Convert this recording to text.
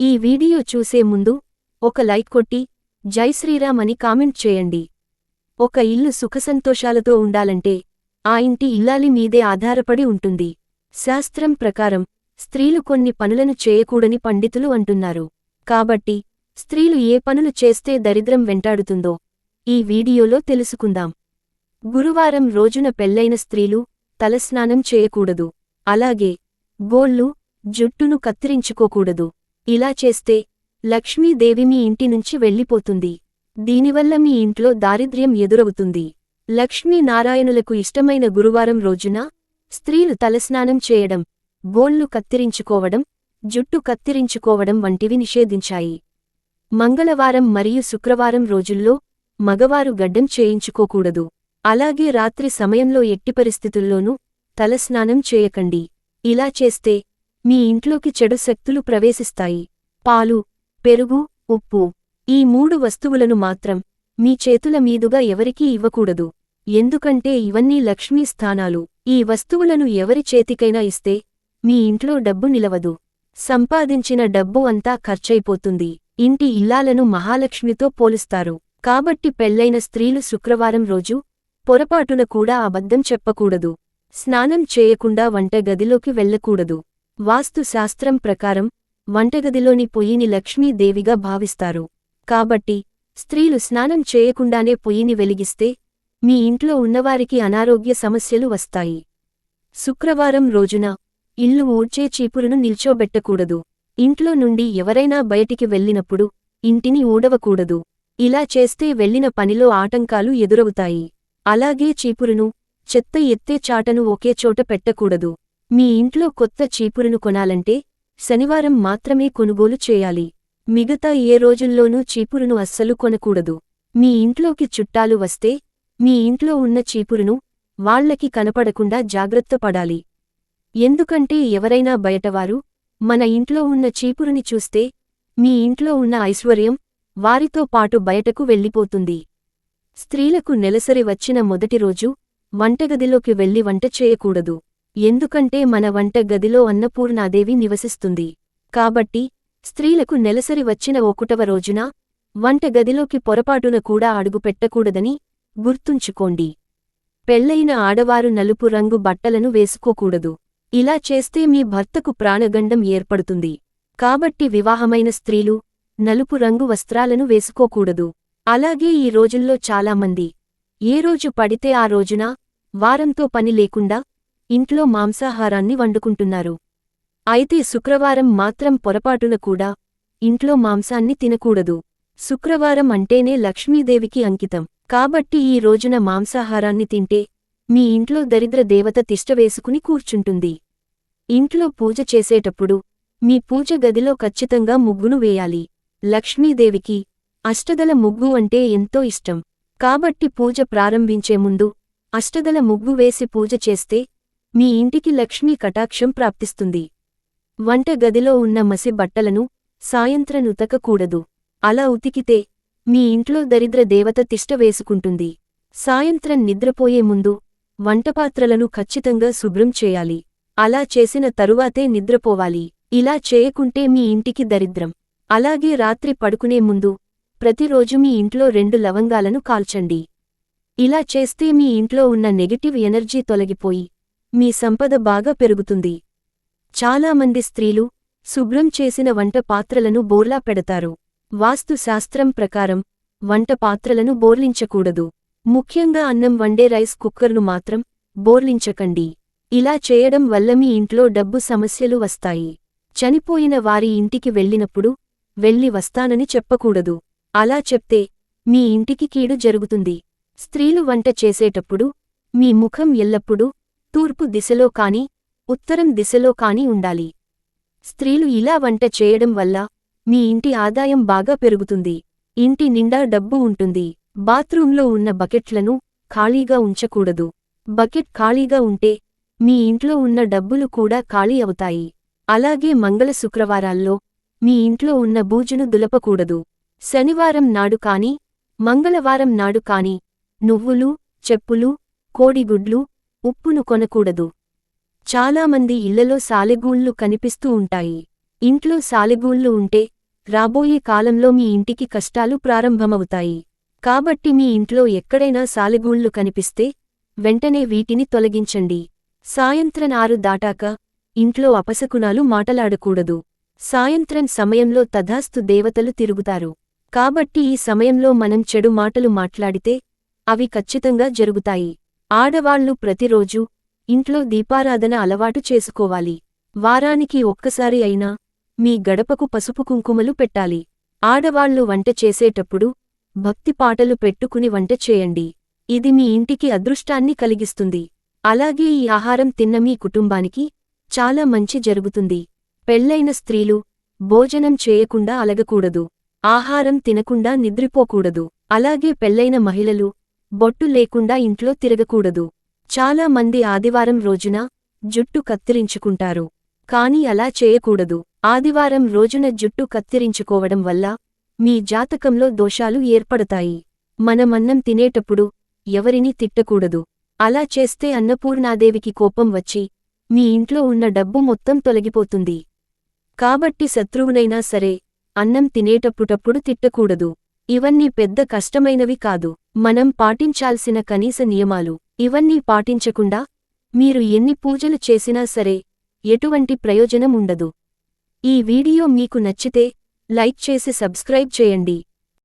ఈ వీడియో చూసే ముందు ఒక లైక్ కొట్టి జై శ్రీరామ్ అని కామెంట్ చేయండి. ఒక ఇల్లు సుఖసంతోషాలతో ఉండాలంటే ఆ ఇంటి ఇల్లాలి మీదే ఆధారపడి ఉంటుంది. శాస్త్రం ప్రకారం స్త్రీలు కొన్ని పనులను చేయకూడని పండితులు అంటున్నారు. కాబట్టి స్త్రీలు ఏ పనులు చేస్తే దరిద్రం వెంటాడుతుందో ఈ వీడియోలో తెలుసుకుందాం. గురువారం రోజున పెళ్ళైన స్త్రీలు తలస్నానం చేయకూడదు. అలాగే గోళ్ళు జుట్టును కత్తిరించుకోకూడదు. ఇలా చేస్తే లక్ష్మీదేవి మీ ఇంటి నుంచి వెళ్ళిపోతుంది. దీనివల్ల మీ ఇంట్లో దారిద్ర్యం ఎదురవుతుంది. లక్ష్మీనారాయణులకు ఇష్టమైన గురువారం రోజున స్త్రీలు తలస్నానం చేయడం గోళ్ళు కత్తిరించుకోవడం జుట్టు కత్తిరించుకోవడం వంటివి నిషేధించాయి. మంగళవారం మరియు శుక్రవారం రోజుల్లో మగవారు గడ్డం చేయించుకోకూడదు. అలాగే రాత్రి సమయంలో ఎట్టి పరిస్థితుల్లోనూ తలస్నానం చేయకండి. ఇలా చేస్తే మీ ఇంట్లోకి చెడు శక్తులు ప్రవేశిస్తాయి. పాలు పెరుగు ఉప్పు ఈ మూడు వస్తువులను మాత్రం మీ చేతుల మీదుగా ఎవరికీ ఇవ్వకూడదు. ఎందుకంటే ఇవన్నీ లక్ష్మీ స్థానాలు. ఈ వస్తువులను ఎవరి చేతికైనా ఇస్తే మీ ఇంట్లో డబ్బు నిలవదు. సంపాదించిన డబ్బు అంతా ఖర్చయిపోతుంది ఇంటి ఇల్లాలను మహాలక్ష్మితో పోలుస్తారు. కాబట్టి పెళ్ళైన స్త్రీలు శుక్రవారం రోజు పొరపాటున కూడా అబద్ధం చెప్పకూడదు. స్నానం చేయకుండా వంట గదిలోకి వెళ్ళకూడదు వాస్తుశాస్త్రం ప్రకారం వంటగదిలోని పొయ్యిని లక్ష్మీదేవిగా భావిస్తారు. కాబట్టి స్త్రీలు స్నానం చేయకుండానే పొయ్యిని వెలిగిస్తే మీ ఇంట్లో ఉన్నవారికి అనారోగ్య సమస్యలు వస్తాయి. శుక్రవారం రోజున ఇల్లు ఊడ్చే చీపురును నిల్చోబెట్టకూడదు. ఇంట్లో నుండి ఎవరైనా బయటికి వెళ్ళినప్పుడు ఇంటిని ఊడవకూడదు. ఇలా చేస్తే వెళ్ళిన పనిలో ఆటంకాలు ఎదురవుతాయి. అలాగే చీపురును చెత్త ఎత్తే చాటను ఒకే చోట పెట్టకూడదు. మీ ఇంట్లో కొత్త చీపురును కొనాలంటే శనివారం మాత్రమే కొనుగోలు చేయాలి. మిగతా ఏ రోజుల్లోనూ చీపురును అస్సలు కొనకూడదు. మీ ఇంట్లోకి చుట్టాలు వస్తే మీ ఇంట్లో ఉన్న చీపురును వాళ్ళకి కనపడకుండా జాగ్రత్త పడాలి. ఎందుకంటే ఎవరైనా బయటవారు మన ఇంట్లో ఉన్న చీపురుని చూస్తే మీ ఇంట్లో ఉన్న ఐశ్వర్యం వారితో పాటు బయటకు వెళ్ళిపోతుంది. స్త్రీలకు నెలసరి వచ్చిన మొదటి రోజు వంటగదిలోకి వెళ్ళి వంట చేయకూడదు. ఎందుకంటే మన వంట గదిలో అన్నపూర్ణాదేవి నివసిస్తుంది. కాబట్టి స్త్రీలకు నెలసరి వచ్చిన ఒకటవ రోజున వంటగదిలోకి పొరపాటున కూడా అడుగుపెట్టకూడదని గుర్తుంచుకోండి. పెళ్ళైన ఆడవారు నలుపు రంగు బట్టలను వేసుకోకూడదు. ఇలా చేస్తే మీ భర్తకు ప్రాణగండం ఏర్పడుతుంది. కాబట్టి వివాహమైన స్త్రీలు నలుపు రంగు వస్త్రాలను వేసుకోకూడదు. అలాగే ఈ రోజుల్లో చాలామంది ఏ రోజు పడితే ఆ రోజున వారంతో పని లేకుండా ఇంట్లో మాంసాహారాన్ని వండుకుంటున్నారు. అయితే శుక్రవారం మాత్రం పొరపాటున కూడా ఇంట్లో మాంసాన్ని తినకూడదు. శుక్రవారం అంటేనే లక్ష్మీదేవికి అంకితం. కాబట్టి ఈ రోజున మాంసాహారాన్ని తింటే మీ ఇంట్లో దరిద్ర దేవత తిష్టవేసుకుని కూర్చుంటుంది. ఇంట్లో పూజ చేసేటప్పుడు మీ పూజ గదిలో ఖచ్చితంగా ముగ్గును వేయాలి. లక్ష్మీదేవికి అష్టదల ముగ్గు అంటే ఎంతో ఇష్టం. కాబట్టి పూజ ప్రారంభించే ముందు అష్టదల ముగ్గు వేసి పూజ చేస్తే మీ ఇంటికి లక్ష్మీ కటాక్షం ప్రాప్తిస్తుంది. వంట గదిలో ఉన్న మసి బట్టలను సాయంత్రం ఉతకకూడదు. అలా ఉతికితే మీ ఇంట్లో దరిద్ర దేవత తిష్ట వేసుకుంటుంది. సాయంత్రం నిద్రపోయే ముందు వంటపాత్రలను ఖచ్చితంగా శుభ్రం చేయాలి. అలా చేసిన తరువాతే నిద్రపోవాలి. ఇలా చేయకుంటే మీ ఇంటికి దరిద్రం. అలాగే రాత్రి పడుకునే ముందు ప్రతిరోజు మీ ఇంట్లో రెండు లవంగాలను కాల్చండి. ఇలా చేస్తే మీ ఇంట్లో ఉన్న నెగటివ్ ఎనర్జీ తొలగిపోయి మీ సంపద బాగా పెరుగుతుంది. చాలామంది స్త్రీలు శుభ్రం చేసిన వంట పాత్రలను బోర్లా పెడతారు. వాస్తు శాస్త్రం ప్రకారం వంట పాత్రలను బోర్లించకూడదు. ముఖ్యంగా అన్నం వండే రైస్ కుక్కర్ను మాత్రం బోర్లించకండి. ఇలా చేయడం వల్ల మీ ఇంట్లో డబ్బు సమస్యలు వస్తాయి. చనిపోయిన వారి ఇంటికి వెళ్ళినప్పుడు వెళ్ళి వస్తానని చెప్పకూడదు. అలా చెప్తే మీ ఇంటికి కీడు జరుగుతుంది. స్త్రీలు వంట చేసేటప్పుడు మీ ముఖం ఎల్లప్పుడూ తూర్పు దిశలో కాని ఉత్తరం దిశలో కాని ఉండాలి. స్త్రీలు ఇలా వంట చేయడం వల్ల మీ ఇంటి ఆదాయం బాగా పెరుగుతుంది. ఇంటి నిండా డబ్బు ఉంటుంది. బాత్రూంలో ఉన్న బకెట్లను ఖాళీగా ఉంచకూడదు. బకెట్ ఖాళీగా ఉంటే మీ ఇంట్లో ఉన్న డబ్బులు కూడా ఖాళీ అవుతాయి. అలాగే మంగళ శుక్రవారాల్లో మీ ఇంట్లో ఉన్న బూజును దులపకూడదు. శనివారం నాడు కాని మంగళవారం నాడు కాని నువ్వులు చెప్పులు కోడిగుడ్లు ఉప్పును కొనకూడదు. చాలామంది ఇళ్ళలో సాలెగూళ్ళు కనిపిస్తూ ఉంటాయి. ఇంట్లో సాలెగూళ్ళు ఉంటే రాబోయే కాలంలో మీ ఇంటికి కష్టాలు ప్రారంభమవుతాయి. కాబట్టి మీ ఇంట్లో ఎక్కడైనా సాలెగూళ్ళు కనిపిస్తే వెంటనే వీటిని తొలగించండి. సాయంత్రం ఆరు దాటాక ఇంట్లో అపశకునాలు మాటలాడకూడదు. సాయంత్రం సమయంలో తధాస్తు దేవతలు తిరుగుతారు. కాబట్టి ఈ సమయంలో మనం చెడు మాటలు మాట్లాడితే అవి ఖచ్చితంగా జరుగుతాయి. ఆడవాళ్ళు ప్రతిరోజూ ఇంట్లో దీపారాధన అలవాటు చేసుకోవాలి. వారానికి ఒక్కసారి అయినా మీ గడపకు పసుపు కుంకుమలు పెట్టాలి. ఆడవాళ్ళు వంట చేసేటప్పుడు భక్తి పాటలు పెట్టుకుని వంట చేయండి. ఇది మీ ఇంటికి అదృష్టాన్ని కలిగిస్తుంది. అలాగే ఈ ఆహారం తిన్న మీ కుటుంబానికి చాలా మంచి జరుగుతుంది. పెళ్ళైన స్త్రీలు భోజనం చేయకుండా అలగకూడదు. ఆహారం తినకుండా నిద్రిపోకూడదు. అలాగే పెళ్ళైన మహిళలు బొట్టు లేకుండా ఇంట్లో తిరగకూడదు. చాలా మంది ఆదివారం రోజున జుట్టు కత్తిరించుకుంటారు. కాని అలా చేయకూడదు. ఆదివారం రోజున జుట్టు కత్తిరించుకోవడం వల్ల మీ జాతకంలో దోషాలు ఏర్పడతాయి. మనమన్నం తినేటప్పుడు ఎవరినీ తిట్టకూడదు. అలా చేస్తే అన్నపూర్ణాదేవికి కోపం వచ్చి మీ ఇంట్లో ఉన్న డబ్బు మొత్తం తొలగిపోతుంది. కాబట్టి శత్రువునైనా సరే అన్నం తినేటప్పుటప్పుడు తిట్టకూడదు. ఇవన్నీ పెద్ద కష్టమైనవి కాదు. మనం పాటించాల్సిన కనీస నియమాలు. ఇవన్నీ పాటించకుండా మీరు ఎన్ని పూజలు చేసినా సరే ఎటువంటి ప్రయోజనం ఉండదు. ఈ వీడియో మీకు నచ్చితే లైక్ చేసి సబ్స్క్రైబ్ చేయండి.